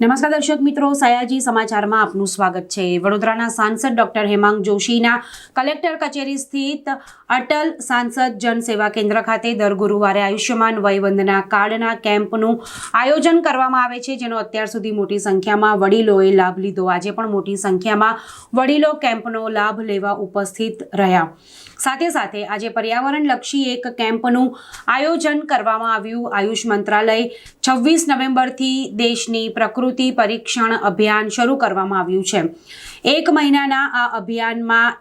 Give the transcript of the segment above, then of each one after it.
નમસ્કાર દર્શક મિત્રો, સયાજી સમાચારમાં આપનું સ્વાગત છે. વડોદરાના સાંસદ ડોક્ટર હેમાંગ જોશીના કલેક્ટર કચેરી સ્થિત અટલ સાંસદ જન સેવા કેન્દ્ર ખાતે દર ગુરુવારે આયુષ્યમાન વયવંદના કાર્ડના કેમ્પનું આયોજન કરવામાં આવે છે, જેનો અત્યાર સુધી મોટી સંખ્યામાં વડીલોએ લાભ લીધો. આજે પણ મોટી સંખ્યામાં વડીલો કેમ્પનો લાભ લેવા ઉપસ્થિત રહ્યા. સાથે સાથે આજે પર્યાવરણલક્ષી એક કેમ્પનું આયોજન કરવામાં આવ્યું. આયુષ મંત્રાલય છવ્વીસ નવેમ્બરથી દેશની પ્રકૃતિ પરીક્ષણ અભિયાન શરૂ કરવામાં આવ્યું છે. એક મહિનાના આ અભિયાનમાં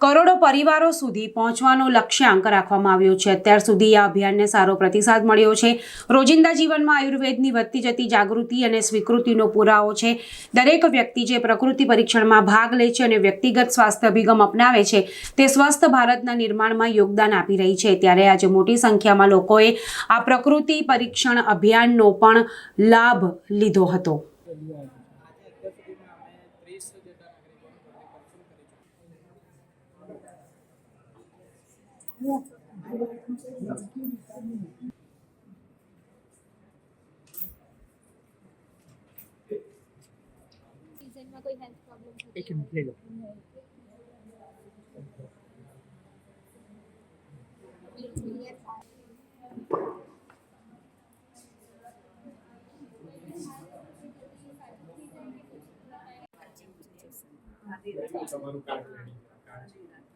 કરોડો પરિવારો સુધી પહોંચવાનો લક્ષ્યાંક રાખવામાં આવ્યો છે. અત્યાર સુધી આ અભિયાનને સારો પ્રતિસાદ મળ્યો છે. રોજિંદા જીવનમાં આયુર્વેદની વધતી જતી જાગૃતિ અને સ્વીકૃતિનો પુરાવો છે. દરેક વ્યક્તિ જે પ્રકૃતિ પરીક્ષણમાં ભાગ લે છે અને વ્યક્તિગત સ્વાસ્થ્ય અભિગમ અપનાવે છે, તે સ્વસ્થ ભારતના નિર્માણમાં યોગદાન આપી રહી છે. ત્યારે આજે મોટી સંખ્યામાં લોકોએ આ પ્રકૃતિ પરીક્ષણ અભિયાનનો પણ લાભ લીધો હતો. એક મિનિટ લઈ લો તમારું કાર્ડ રેડી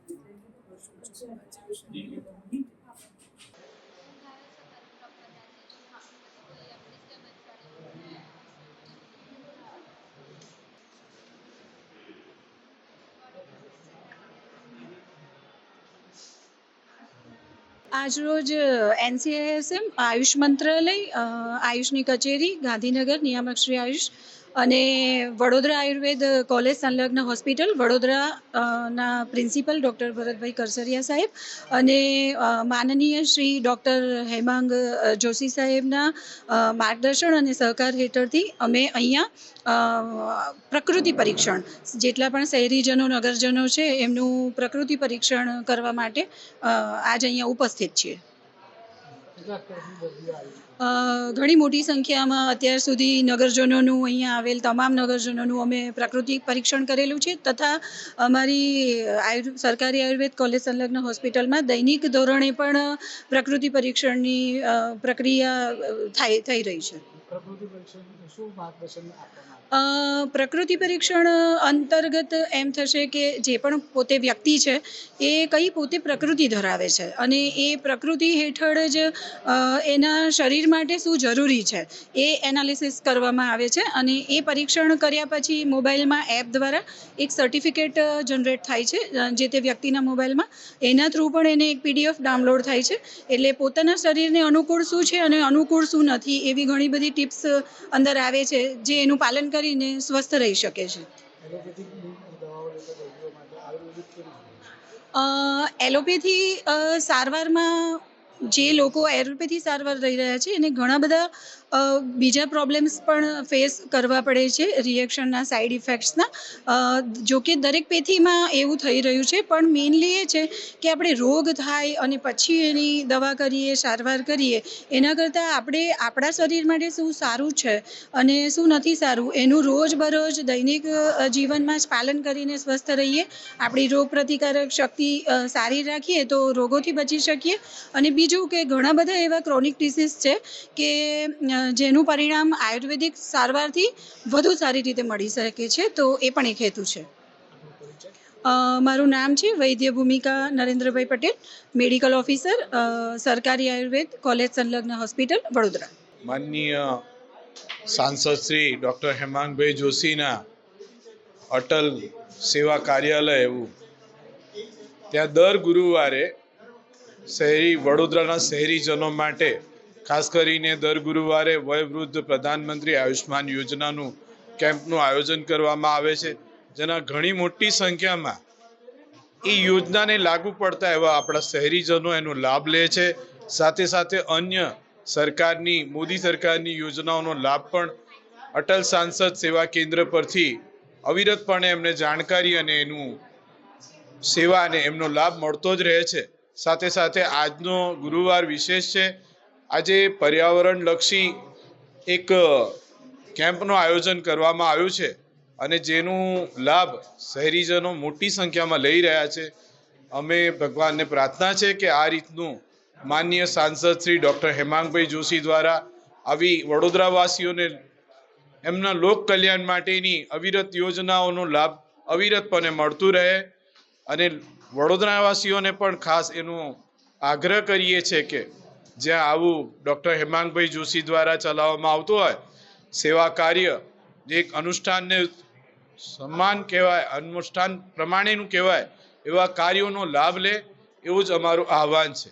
આજરોજ એનસીઆઈએસએમ આયુષ મંત્રાલય આયુષની કચેરી ગાંધીનગર નિયામક શ્રી આયુષ અને વડોદરા આયુર્વેદ કોલેજ સંલગ્ન હોસ્પિટલ વડોદરા ના પ્રિન્સિપલ ડૉક્ટર ભરતભાઈ કરસરિયા સાહેબ અને માનનીય શ્રી ડૉક્ટર હેમાંગ જોશી સાહેબના માર્ગદર્શન અને સહકાર હેઠળથી અમે અહીંયા પ્રકૃતિ પરીક્ષણ જેટલા પણ શહેરીજનો, નગરજનો છે એમનું પ્રકૃતિ પરીક્ષણ કરવા માટે આજ અહીંયા ઉપસ્થિત છીએ. ઘણી મોટી સંખ્યામાં અત્યાર સુધી નગરજનોનું અહીંયા આવેલ તમામ નગરજનોનું અમે પ્રાકૃતિક પરીક્ષણ કરેલું છે તથા અમારી આયુર, સરકારી આયુર્વેદ કોલેજ સંલગ્ન હોસ્પિટલમાં દૈનિક ધોરણે પણ પ્રકૃતિ પરીક્ષણની પ્રક્રિયા થાય, થઈ રહી છે. પ્રકૃતિ પરીક્ષણ અંતર્ગત એમ થશે કે જે પણ પોતે વ્યક્તિ છે, એ કઈ પોતે પ્રકૃતિ ધરાવે છે અને એ પ્રકૃતિ હેઠળ જ એના શરીર માટે શું જરૂરી છે, એ એનાલિસિસ કરવામાં આવે છે અને એ પરીક્ષણ કર્યા પછી મોબાઈલમાં એપ દ્વારા એક સર્ટિફિકેટ જનરેટ થાય છે જે તે વ્યક્તિના મોબાઈલમાં. એના થ્રુ પણ એને એક પીડીએફ ડાઉનલોડ થાય છે. એટલે પોતાના શરીરને અનુકૂળ શું છે અને અનુકૂળ શું નથી એવી ઘણી બધી ટિપ્સ અંદર આવે છે જે એનું પાલન કરીને સ્વસ્થ રહી શકે છે. એલોપેથી સારવારમાં જે લોકો એલોપેથી સારવાર લઈ રહ્યા છે, એને ઘણા બધા બીજા પ્રોબ્લેમ્સ પણ ફેસ કરવા પડે છે રિએક્શનના સાઈડ ઇફેક્ટ્સના જો કે દરેક પેથીમાં એવું થઈ રહ્યું છે, પણ મેઇનલી એ છે કે આપણે રોગ થાય અને પછી એની દવા કરીએ, સારવાર કરીએ, એના કરતાં આપણે, આપણા શરીર માટે શું સારું છે અને શું નથી સારું, એનું રોજબરોજ દૈનિક જીવનમાં જ પાલન કરીને સ્વસ્થ રહીએ. આપણી રોગ પ્રતિકારક શક્તિ સારી રાખીએ તો રોગોથી બચી શકીએ અને બીજું કે ઘણા બધા એવા ક્રોનિક ડિસીઝ છે કે જેનું પરિણામ આયુર્વેદિક સારવારથી વધુ સારી રીતે મળી શકે છે, તો એ પણ એક હેતુ છે. મારું નામ છે વૈદ્ય ભૂમિકા નરેન્દ્રભાઈ પટેલ મેડિકલ ઓફિસર સરકારી આયુર્વેદ કોલેજ સંલગ્ન હોસ્પિટલ વડોદરા. માનનીય સાંસદ શ્રી ડૉક્ટર હેમાંગભાઈ જોશીના અટલ સેવા કાર્યાલય એવું. ત્યાં દર ગુરુવારે શહેરી વડોદરાના શહેરીજનો માટે, ખાસ કરીને દર ગુરુવારે વયવૃદ્ધ પ્રધાનમંત્રી આયુષ્માન યોજનાનું કેમ્પનું આયોજન કરવામાં આવે છે, જેના ઘણી મોટી સંખ્યામાં એ યોજનાને લાગુ પડતા એવા આપણા શહેરીજનો એનો લાભ લે છે. સાથે સાથે અન્ય સરકારની, મોદી સરકારની યોજનાઓનો લાભ પણ અટલ સાંસદ સેવા કેન્દ્ર પરથી અવિરતપણે એમને જાણકારી અને એનું સેવા અને એમનો લાભ મળતો જ રહે છે. સાથે સાથે આજનો ગુરુવાર વિશેષ છે. આજે પર્યાવરણલક્ષી એક કેમ્પનું આયોજન કરવામાં આવ્યું છે અને જેનું લાભ શહેરીજનો મોટી સંખ્યામાં લઈ રહ્યા છે. અમે ભગવાનને પ્રાર્થના છે કે આ રીતનું માનનીય સાંસદ શ્રી ડૉક્ટર હેમાંગભાઈ જોશી દ્વારા આવી વડોદરાવાસીઓને એમના લોક કલ્યાણ માટેની અવિરત યોજનાઓનો લાભ અવિરતપણે મળતું રહે અને વડોદરાવાસીઓને પણ ખાસ એનો આગ્રહ કરીએ છીએ કે જ્યાં આવું ડૉક્ટર હેમાંગભાઈ જોશી દ્વારા ચલાવવામાં આવતું હોય, સેવા કાર્ય જે એક અનુષ્ઠાનને સન્માન કહેવાય, અનુષ્ઠાન પ્રમાણેનું કહેવાય, એવા કાર્યોનો લાભ લે, એવું જ અમારું આહવાન છે.